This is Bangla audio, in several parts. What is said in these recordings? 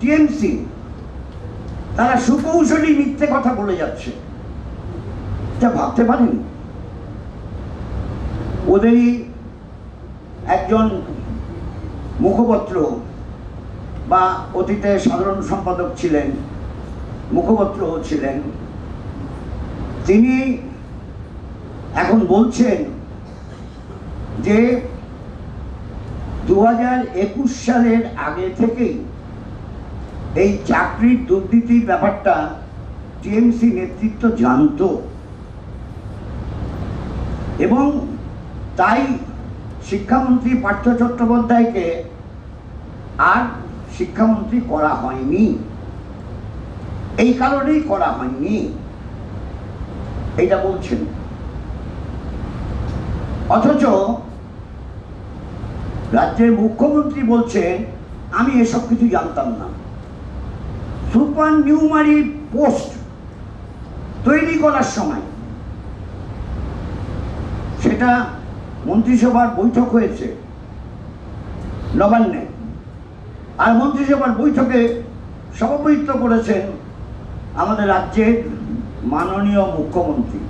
টিএমসি, তারা সুকৌশলী মিথ্যে কথা বলে যাচ্ছে। এটা ভাবতে পারেন ওদেরই একজন মুখপত্র বা অতীতে সাধারণ সম্পাদক ছিলেন, মুখপত্র ছিলেন, তিনি এখন বলছেন যে দু হাজার একুশ সালের আগে থেকেই এই চাকরির দুর্নীতির ব্যাপারটা টিএমসি নেতৃত্ব জানতো। এবং তাই শিক্ষামন্ত্রী পার্থ চট্টোপাধ্যায়কে আর শিক্ষামন্ত্রী করা হয়নি। এই কারণেই করা হয়নি। এইটা বলছেন। অথচ রাজ্যের মুখ্যমন্ত্রী বলছেন, আমি এসব কিছু জানতাম না। সুপার নিউমারি পোস্ট তৈরি করার সময় সেটা মন্ত্রিসভার বৈঠক হয়েছে, নবান্নে। আর মন্ত্রিসভার বৈঠকে সভাপতিত্ব করেছেন আমাদের রাজ্যের মাননীয় মুখ্যমন্ত্রী।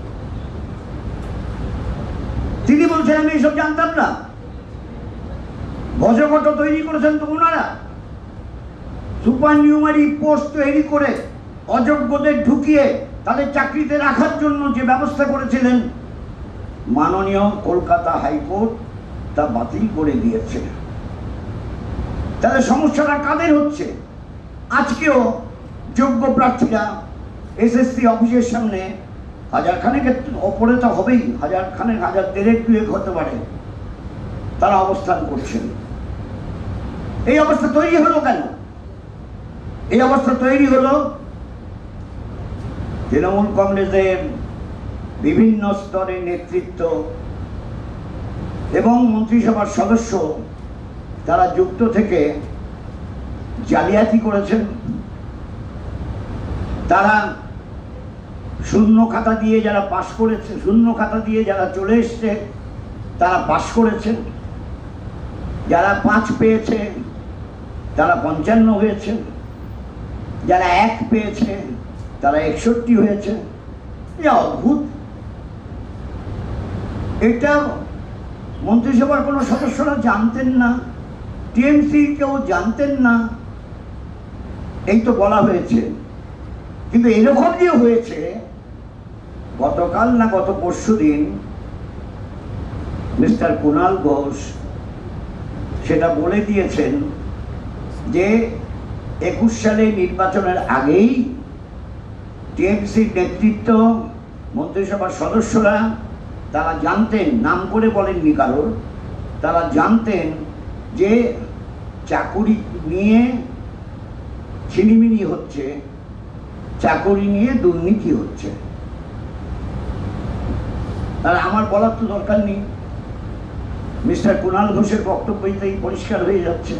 তিনি বলছেন, আমি এইসব জানতাম না। ভজকট তৈরি করেছেন তো ওনারা। সুপার নিউমারি পোস্ট তৈরি করে অযোগ্যদের ঢুকিয়ে তাদের চাকরিতে রাখার জন্য যে ব্যবস্থা করেছিলেন, মাননীয় কলকাতা হাইকোর্ট তা বাতিল করে দিয়েছে। তাহলে সমস্যাটা কাদের হচ্ছে? আজকেও যোগ্য প্রার্থীরা এসএসসি অফিসের সামনে হাজার খানেকের ওপরে তো হবেই হাজার খানেক হাজার দেড়েক দুয়েক হতে পারে। তারা অবস্থান করছেন। এই অবস্থা তৈরি হলো কেন? এই অবস্থা তৈরি হলো তৃণমূল কংগ্রেসের বিভিন্ন স্তরের নেতৃত্ব এবং মন্ত্রিসভার সদস্য তারা যুক্ত থেকে জালিয়াতি করেছেন। তারা শূন্য খাতা দিয়ে যারা পাশ করেছে, শূন্য খাতা দিয়ে যারা চলে এসছে, তারা পাশ করেছেন। যারা পাঁচ পেয়েছে, তারা পঞ্চান্ন হয়েছে যারা এক পেয়েছে, তারা একষট্টি হয়েছে। অদ্ভুত। এটা মন্ত্রিসভার কোনো সদস্যরা জানতেন না, টিএমসি কেউ জানতেন না। এই তো বলা হয়েছে। কিন্তু এরকম যে হয়েছে, গতকাল না গত পরশু দিন মিস্টার কুণাল ঘোষ সেটা বলে দিয়েছেন যে একুশ সালে নির্বাচনের আগেই টিএমসির নেতৃত্ব, মন্ত্রিসভার সদস্যরা, তারা জানতেন, নাম করে বলেননি কারোর, তারা জানতেন যে চাকুরি নিয়ে ছিনিমিনি হচ্ছে, চাকুরি নিয়ে দুর্নীতি হচ্ছে। আর আমার বলার তো দরকার নেই। মিস্টার কুণাল ঘোষের বক্তব্যতেই পরিষ্কার হয়ে যাচ্ছে।